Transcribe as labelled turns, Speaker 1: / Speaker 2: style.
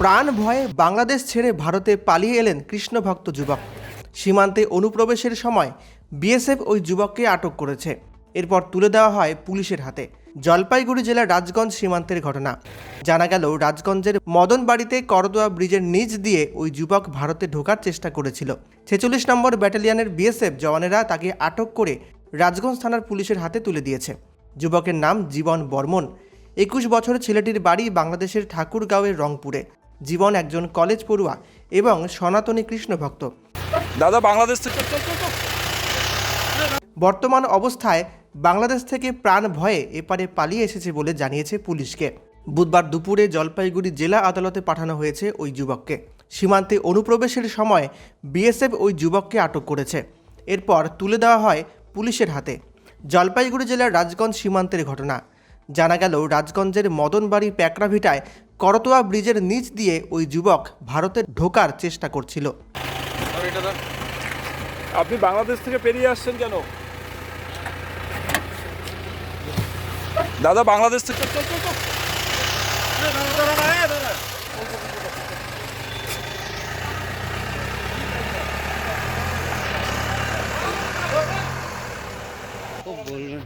Speaker 1: প্রাণ ভয়ে বাংলাদেশ ছেড়ে ভারতে পালিয়ে এলেন কৃষ্ণভক্ত যুবক। সীমান্তে অনুপ্রবেশের সময় বিএসএফ ওই যুবককে আটক করেছে। এরপর তুলে দেওয়া হয় পুলিশের হাতে। জলপাইগুড়ি জেলার রাজগঞ্জ সীমান্তের ঘটনা। জানা গেল, রাজগঞ্জের মদনবাড়িতে করদোয়া ব্রিজের নিচ দিয়ে ওই যুবক ভারতে ঢোকার চেষ্টা করেছিল। ছেচল্লিশ নম্বর ব্যাটালিয়নের বিএসএফ জওয়ানেরা তাকে আটক করে রাজগঞ্জ থানার পুলিশের হাতে তুলে দিয়েছে। যুবকের নাম জীবন বর্মন। একুশ বছর ছেলেটির বাড়ি বাংলাদেশের ঠাকুরগাঁওয়ের রংপুরে। জীবন একজন কলেজ পড়ুয়া এবং সনাতনী কৃষ্ণ ভক্ত।
Speaker 2: দাদা বাংলাদেশ থেকে।
Speaker 1: বর্তমান অবস্থায় বাংলাদেশ থেকে প্রাণ ভয়ে এপারে পালিয়ে এসেছে বলে জানিয়েছে পুলিশকে। বুধবার দুপুরে জলপাইগুড়ি জেলা আদালতে পাঠানো হয়েছে ওই যুবককে। সীমান্তে অনুপ্রবেশের সময় বিএসএফ ওই যুবককে আটক করেছে। এরপর তুলে দেওয়া হয় পুলিশের হাতে। জলপাইগুড়ি জেলার রাজগঞ্জ সীমান্তের ঘটনা। জানা গেল রাজগঞ্জের মদনবাড়ি প্যাকরাভিটায় করতোয়া ব্রিজের নিচ দিয়ে ওই যুবক ভারতে ঢোকার চেষ্টা করছিল।
Speaker 2: আপনি বাংলাদেশ থেকে পেরিয়ে আসছেন কেন? দাদা বাংলাদেশ থেকে বলবেন।